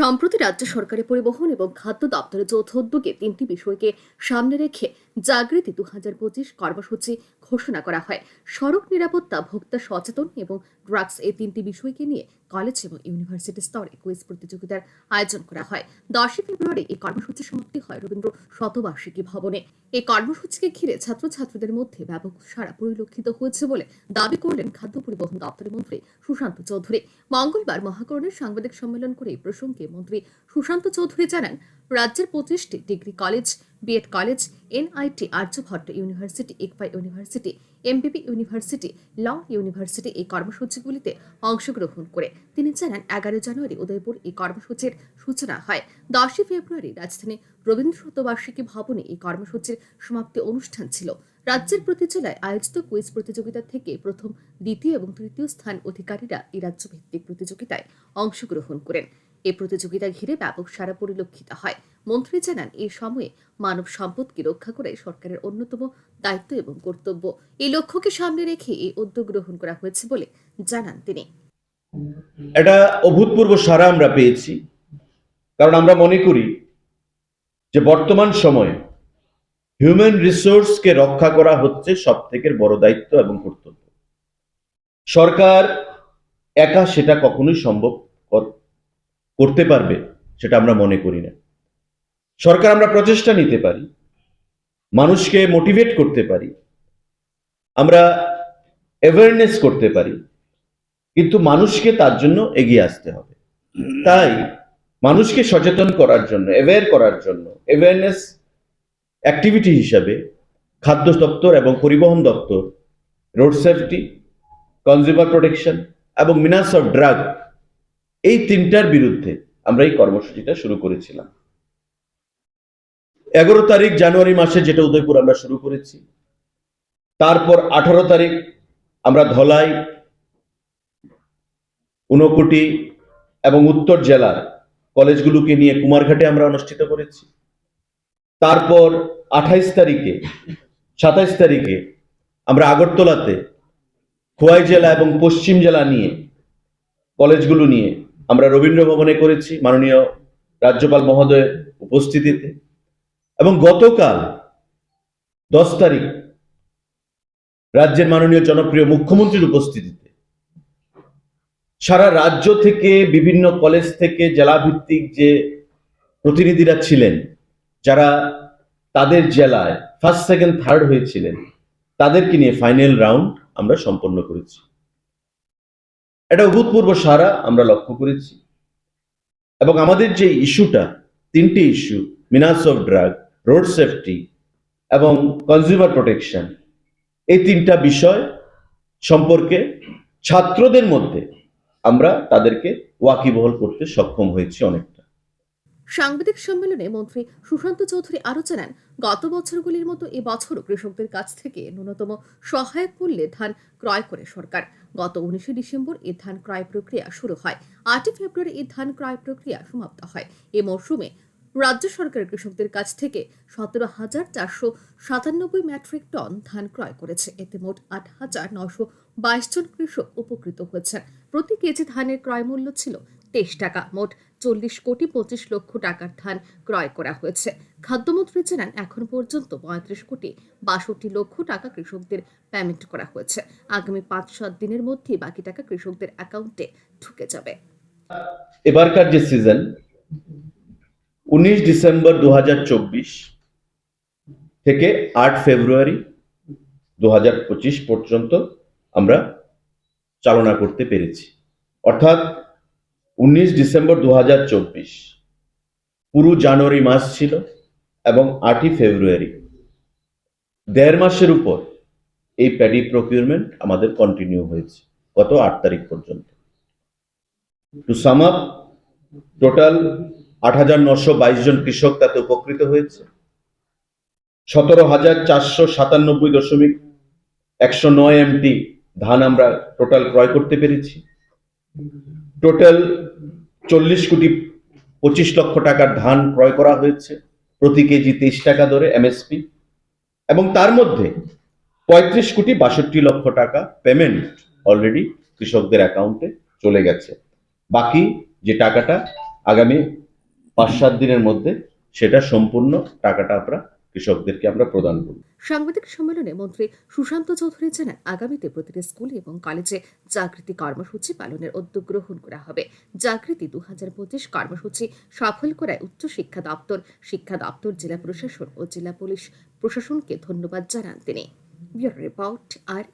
সম্প্রতি রাজ্য সরকারের পরিবহন এবং খাদ্য দপ্তরের যৌথ উদ্যোগে তিনটি বিষয়কে সামনে রেখে জাগৃতি দু হাজার পঁচিশ কর্মসূচি ঘোষণা করা হয়। সড়ক নিরাপত্তা ভোক্তা সচেতন এবং ড্রাগস এই তিনটি বিষয়কে নিয়ে কলেজ এবং ইউনিভার্সিটি স্তরে কুইজ প্রতিযোগিতার আয়োজন করা হয়। দশই ফেব্রুয়ারি এই কর্মসূচি সমাপ্তি হয় রবীন্দ্র শতবার্ষিকী ভবনে। এই কর্মসূচিকে ঘিরে ছাত্রছাত্রীদের মধ্যে ব্যাপক সারা পরিলক্ষিত হয়েছে বলে দাবি করলেন খাদ্য পরিবহন দপ্তরের মন্ত্রী সুশান্ত চৌধুরী। মঙ্গলবার মহাকরণের সাংবাদিক সম্মেলন করে এই প্রসঙ্গে মন্ত্রী সুশান্ত চৌধুরী জানান, রাজ্যের পঁচিশটি degree college BEd college NIT Aryabhatta university ICFAI university MBB university law university এই কর্মসূচিগুলিতে অংশগ্রহণ করে। তিনি জানান, এগারো জানুয়ারি উদয়পুর এই কর্মসূচির সূচনা হয়। দশই ফেব্রুয়ারি রাজধানী রবীন্দ্র শতবার্ষিকী ভবনে এই কর্মসূচির সমাপ্তি অনুষ্ঠান ছিল। রাজ্যের প্রতি জেলায় আয়োজিত কুইজ প্রতিযোগিতা থেকে প্রথম, দ্বিতীয় এবং তৃতীয় স্থান অধিকারীরা এই রাজ্যভিত্তিক প্রতিযোগিতায় অংশগ্রহণ করেন। এই প্রতিযোগিতা ঘিরে ব্যাপক সারা পরিলক্ষিত হয়। মন্ত্রী জানান এই সময়ে মানব সম্পদকে রক্ষা করে সরকারের অন্যতম দায়িত্ব এবং কর্তব্য। এই লক্ষ্যকে সামনে রেখে এই উদ্যোগ গ্রহণ করা হয়েছে বলে জানান তিনি। একটা অভূতপূর্ব সারা আমরা পেয়েছি। কারণ আমরা মনে করি যে বর্তমান সময়ে হিউম্যান রিসোর্সকে রক্ষা করা হচ্ছে সব থেকে বড় দায়িত্ব এবং কর্তব্য। সরকার একা সেটা কখনোই সম্ভব করতে পারবে, সেটা আমরা মনে করি না। সরকার আমরা প্রচেষ্টা নিতে পারি, মানুষকে মোটিভেট করতে পারি, আমরা অ্যাওয়ারনেস করতে পারি, কিন্তু মানুষকে তার জন্য এগিয়ে আসতে হবে। তাই মানুষকে সচেতন করার জন্য অ্যাওয়্যার করার জন্য অ্যাওয়ারনেস অ্যাক্টিভিটি হিসাবে খাদ্য দপ্তর এবং পরিবহন দপ্তর রোড সেফটি কনজিউমার প্রোটেকশন এবং মিনাস অফ ড্রাগ এই তিনটার বিরুদ্ধে আমরা এই কর্মসূচিটা শুরু করেছিলাম। এগারো তারিখ জানুয়ারি মাসে যেটা উদয়পুর আমরা শুরু করেছি। তারপর আঠারো তারিখ আমরা ধলাই, ঊনকোটি এবং উত্তর জেলার কলেজগুলোকে নিয়ে কুমারঘাটে আমরা অনুষ্ঠিত করেছি। তারপর আঠাইশ তারিখে, সাতাইশ তারিখে আমরা আগরতলাতে খোয়াই জেলা এবং পশ্চিম জেলা নিয়ে কলেজগুলো নিয়ে আমরা রবীন্দ্র ভবনে করেছি, মাননীয় রাজ্যপাল মহোদয়ের উপস্থিতিতে। এবং গতকাল দশ তারিখ রাজ্যের মাননীয় জনপ্রিয় মুখ্যমন্ত্রীর উপস্থিতিতে সারা রাজ্য থেকে বিভিন্ন কলেজ থেকে জেলাভিত্তিক যে প্রতিনিধিরা ছিলেন, যারা তাদের জেলায় ফার্স্ট সেকেন্ড থার্ড হয়েছিলেন, তাদেরকে নিয়ে ফাইনাল রাউন্ড আমরা সম্পন্ন করেছি। এটা অভূতপূর্ব সারা আমরা লক্ষ্য করেছি। এবং আমাদের যে ইস্যুটা, তিনটি issue, menace of drug, road safety এবং কনজিউমার প্রোটেকশন, এই তিনটা বিষয় সম্পর্কে ছাত্রদের মধ্যে আমরা তাদেরকে ওয়াকিবহল করতে সক্ষম হয়েছি অনেকটা। সাংবাদিক সম্মেলনে মন্ত্রী সুশান্ত চৌধুরী আরও জানান, গত বছরগুলির মতো এবছরও কৃষকদের কাছ থেকে ন্যূনতম সহায়ক মূল্যে ধান ক্রয় করে সরকার। গত উনিশে ডিসেম্বর এই ধান ক্রয় প্রক্রিয়া শুরু হয়। আটই ফেব্রুয়ারি এই ধান ক্রয় প্রক্রিয়া সমাপ্ত হয়। এ মরশুমে রাজ্য সরকার কৃষকদের কাছ থেকে সতেরো হাজার চারশো সাতানব্বই মেট্রিক টন ধান ক্রয় করেছে। এতে মোট আট হাজার নশো বাইশ জন কৃষক উপকৃত হয়েছেন। প্রতি কেজি ধানের ক্রয় মূল্য ছিল তেইশ টাকা। মোট চল্লিশ কোটি পঁচিশ লক্ষ টাকার ধান ক্রয় করা হয়েছে। খাদ্যমন্ত্রী জানান, এখন পর্যন্ত পঁয়ত্রিশ কোটি বাষট্টি লক্ষ টাকা কৃষকদের পেমেন্ট করা হয়েছে। আগামী পাঁচ সাত দিনের মধ্যেই বাকি টাকা কৃষকদের অ্যাকাউন্টে ঢুকে যাবে। এবারকার যে সিজন উনিশ ডিসেম্বর দু হাজার চব্বিশ থেকে আট ফেব্রুয়ারি দু হাজার পঁচিশ পর্যন্ত আমরা চালনা করতে পেরেছি। অর্থাৎ উনিশ ডিসেম্বর দু হাজার চব্বিশ। পুরো জানুয়ারি মাস ছিল এবং আটই ফেব্রুয়ারি। দেড় মাসের উপর এই প্যাডি প্রকিউরমেন্ট আমাদের কন্টিনিউ হয়েছে গত আট তারিখ পর্যন্ত। টু সাম আপ টোটাল আট হাজার নশো বাইশ জন কৃষক তাতে উপকৃত হয়েছে। সতেরো হাজার চারশো সাতানব্বই দশমিক একশো নয় এমটি ধান আমরা টোটাল ক্রয় করতে পেরেছি। টোটাল চল্লিশ কোটি পঁচিশ লক্ষ টাকার ধান ক্রয় করা হয়েছে, প্রতি কেজি তেইশ টাকা ধরে এমএসপি এবং তার মধ্যে পঁয়ত্রিশ কোটি বাষট্টি লক্ষ টাকা পেমেন্ট অলরেডি কৃষকদের অ্যাকাউন্টে চলে গেছে। বাকি যে টাকাটা আগামী পাঁচ সাত দিনের মধ্যে সেটা সম্পূর্ণ টাকাটা আমরা কৃষকদেরকে আমরা প্রদান করব সাংবাদিক সম্মেলনে মন্ত্রী সুশান্ত চৌধুরী জানান, আগামীতে প্রতিটি স্কুল এবং কলেজে জাগৃতি কর্মসূচি পালনের উদ্যোগ গ্রহণ করা হবে। জাগৃতি দু হাজার পঁচিশ কর্মসূচি সফল করায় উচ্চ শিক্ষা দপ্তর শিক্ষা দপ্তর, জেলা প্রশাসন ও জেলা পুলিশ প্রশাসনকে ধন্যবাদ জানান তিনি। রিপোর্ট, আর